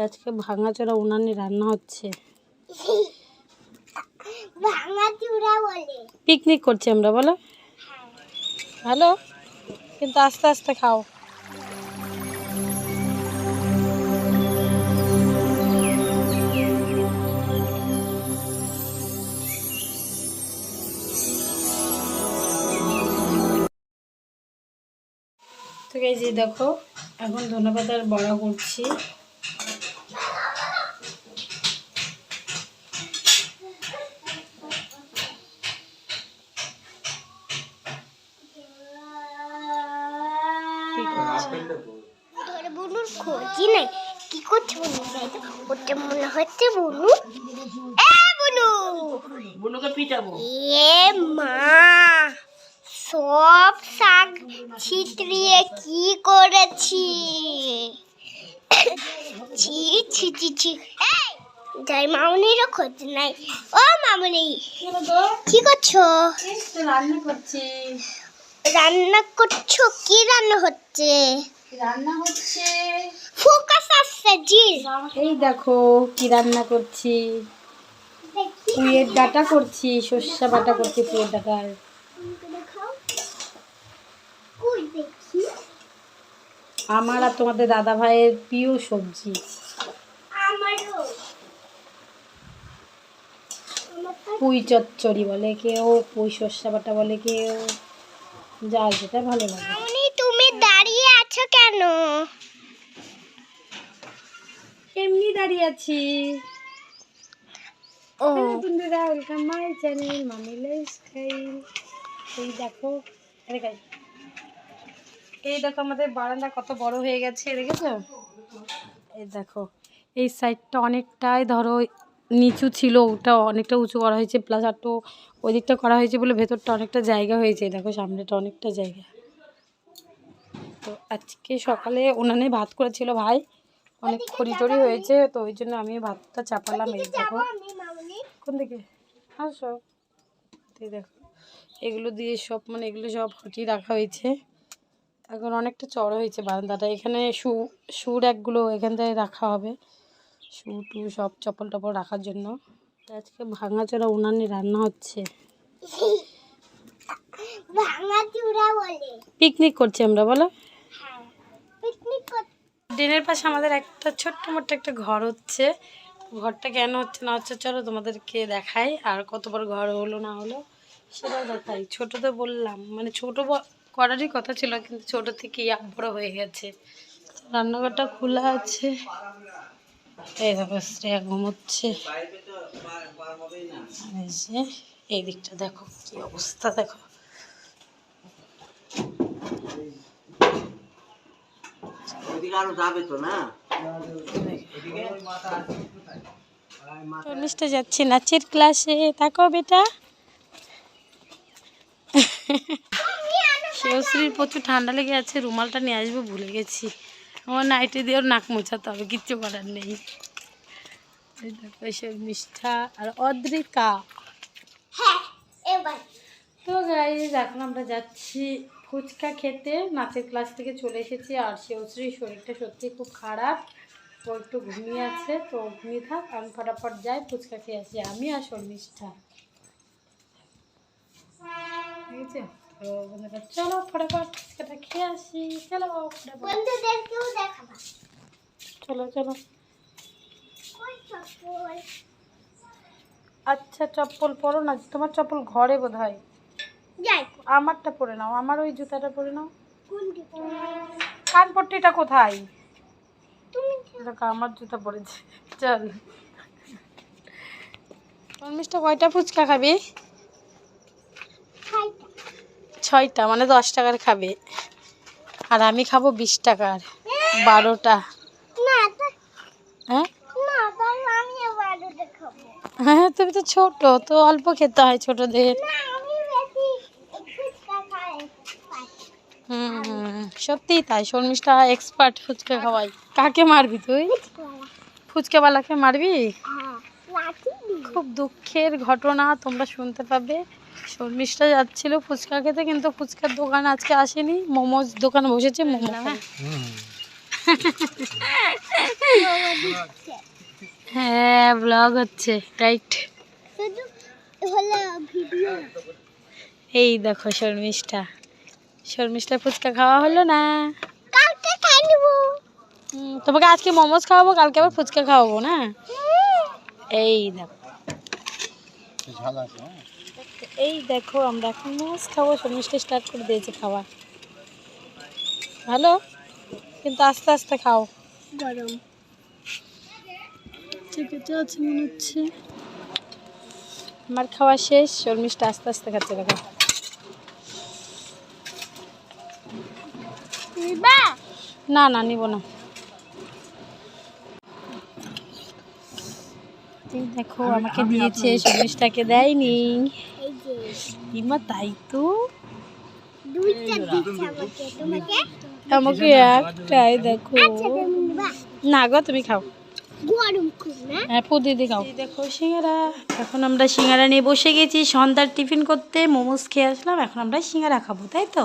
আজকে ভাঙাচোরা উনানে রান্না হচ্ছে। পিকনিক করছি আমরা বলো? ভালো? কিন্তু আস্তে আস্তে খাও। তো এই যে দেখো এখন ধনেপাতার বড়া করছি। কি করছি? ধরে বুনুর খোঁজই নাই। কি করছে বুনু তো ওটা মনে হচ্ছে বুনু। এ বুনু! বুনুকে পিটাবো। এ মা সব শাক ছিটরিয়ে কি করেছি? ছি ছি ছি ছি। এই, যাই মামনিরও খোঁজ নাই। ও মামনি কি করছ? রান্না করছি। রান্না করছ? কি রান্না হচ্ছে? রান্না হচ্ছে? ফোকাস আসছে জি এই দেখো কি রান্না করছি? পুয়ের ডাটা করছি সর্ষে বাটা করছি পুয়ের ডাটার। আমার আর তোমাদের দাদা ভাইয়ের প্রিয় সবজি। পুঁই চচ্চড়ি বলে কেউ পুঁই সর্ষে বাটা বলে কেউ। যা যেটা ভালো লাগে। মামনি তুমি দাঁড়িয়ে আছো কেন? এমনি দাঁড়িয়ে আছি। ও। হ্যালো বন্ধুরা welcome my channel Mami lifestyle এই দেখো আরে গাই এই দেখো আমাদের বারান্দা কত বড় হয়ে গেছে দেখেছ? এই দেখো এই সাইডটা অনেকটাই ধরো নিচু ছিল ওটা অনেকটা উঁচু করা হয়েছে প্লাস আর তো ওই দিকটা করা হয়েছে বলে ভেতরটা অনেকটা জায়গা হয়েছে। দেখো সামনেটা অনেকটা জায়গা। তো আজকে সকালে উনানে ভাত করেছিল ভাই। অনেক খড়ি টড়ি হয়েছে তো ওই জন্য আমি ভাতটা চাপালাম এই দেখো। কোন দিকে? আসো। এই দেখো এগুলো দিয়ে সব মানে এগুলো সব হটিয়ে রাখা হয়েছে। এখন অনেকটা চড় হয়েছে বারান্দাটা। এখানে শু শু র্যাকগুলো এখান থেকে রাখা হবে। শু টু সব চপ্পল টপল রাখার জন্য। আজকে ভাঙাচোরা উনানে রান্না হচ্ছে। ভাঙা চূড়া বলে। পিকনিক করছি আমরা বলো। হ্যাঁ ড্রেনের পাশে আমাদের একটা ছোট্ট মোট্ট একটা ঘর হচ্ছে। ঘরটা কেন হচ্ছে না হচ্ছে চলো তোমাদেরকে দেখাই আর কত বড় ঘর হলো না হলো সেটাও দেখাই। ছোট তো বললাম মানে ছোট করারই কথা ছিল কিন্তু ছোট থেকেই আপ বড় হয়ে গেছে। রান্নাঘরটা খোলা আছে। এই দেখো শ্রেয়া ঘুমোচ্ছে। এই দিকটা দেখো কি অবস্থা দেখো। যাচ্ছি নাচের ক্লাসে তাকো বেটা। শিবশ্রীর প্রচুর ঠান্ডা লেগে আছে রুমালটা নিয়ে আসব ভুলে গেছি। আমার নাইটে দিয়ে ওর নাক মোছাতে হবে কিচ্ছু করার নেই। এই মিষ্ঠা আর অদ্রিকা। হ্যাঁ তো গাইজ এখন আমরা যাচ্ছি ফুচকা খেতে। নাচের ক্লাস থেকে চলে এসেছি আর শিবশ্রীর শরীরটা সত্যি খুব খারাপ। ও একটু ঘুমিয়ে আছে তো ঘুমিয়ে থাক আমি ফটাফট যাই ফুচকা খেয়ে আসি আমি আর শর্মিষ্ঠা ঠিক আছে তো বন্ধুরা চলো ফটাফট ফুচকাটা খেয়ে আসি। চলো চলো চলো। আচ্ছা চপ্পল পরো না তোমার চপ্পল ঘরে বোধ হয় আমারটা পরে নাও আমার ওই জুতাটা পরে নাও। কানপট্টিটা কোথায়? দেখো আমার জুতা পড়েছে চল। মিষ্টা কয়টা ফুচকা খাবি? ছয়টা মানে দশ টাকার খাবে। আর আমি খাব বিশ টাকার বারোটা না তা হ্যাঁ না তাই আমি বাড়িতে খাব হ্যাঁ তুমি তো ছোট তো অল্প খেতে হয় ছোটদের। না আমি বেশি ফুচকা খাই হুম হুম সত্যিই তাই শর্মিষ্ঠা এক্সপার্ট ফুচকা খাওয়াই। কাকে মারবি তুই? ফুচকাওয়ালাকে মারবি? হ্যাঁ খুব দুঃখের ঘটনা তোমরা শুনতে পাবে। শর্মিষ্ঠা যাচ্ছিল ফুচকা খেতে কিন্তু ফুচকার দোকান আজকে আসেনি। মোমোজ দোকান বসেছে মোমো হ্যাঁ ব্লগ হচ্ছে রাইট। এই দেখো শর্মিষ্ঠা। শর্মিষ্ঠা ফুচকা খাওয়া হলো না? তোমাকে আজকে মোমোজ খাওয়াবো কালকে আবার ফুচকা খাওয়াবো না? এই দেখো। এই দেখো আমরা এখন মোমোজ খাব শর্মিষ্ঠা স্টার্ট করে দিয়েছে খাওয়া ভালো? কিন্তু আস্তে আস্তে খাও। গরম। ঠিক আছে আছে মনে হচ্ছে। আমার খাওয়া শেষ শর্মিষ্ঠা আস্তে আস্তে খাচ্ছে দেখো। না না নিব না। দেখো আমাকে দিয়েছে শর্মিষ্ঠাকে দেয়নি। ইমা তাই তো? আমাকে একটাই দেখো। আচ্ছা না গো তুমি খাও। হ্যাঁ দেখো সিঙ্গারা। এখন আমরা সিঙ্গারা নিয়ে বসে গেছি। সন্ধ্যার টিফিন করতে মোমোজ খেয়ে আসলাম। এখন আমরা সিঙ্গারা খাব তাই তো?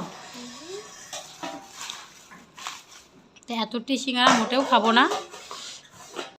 তো এতটি সিঙ্গারা মোটেও খাব না।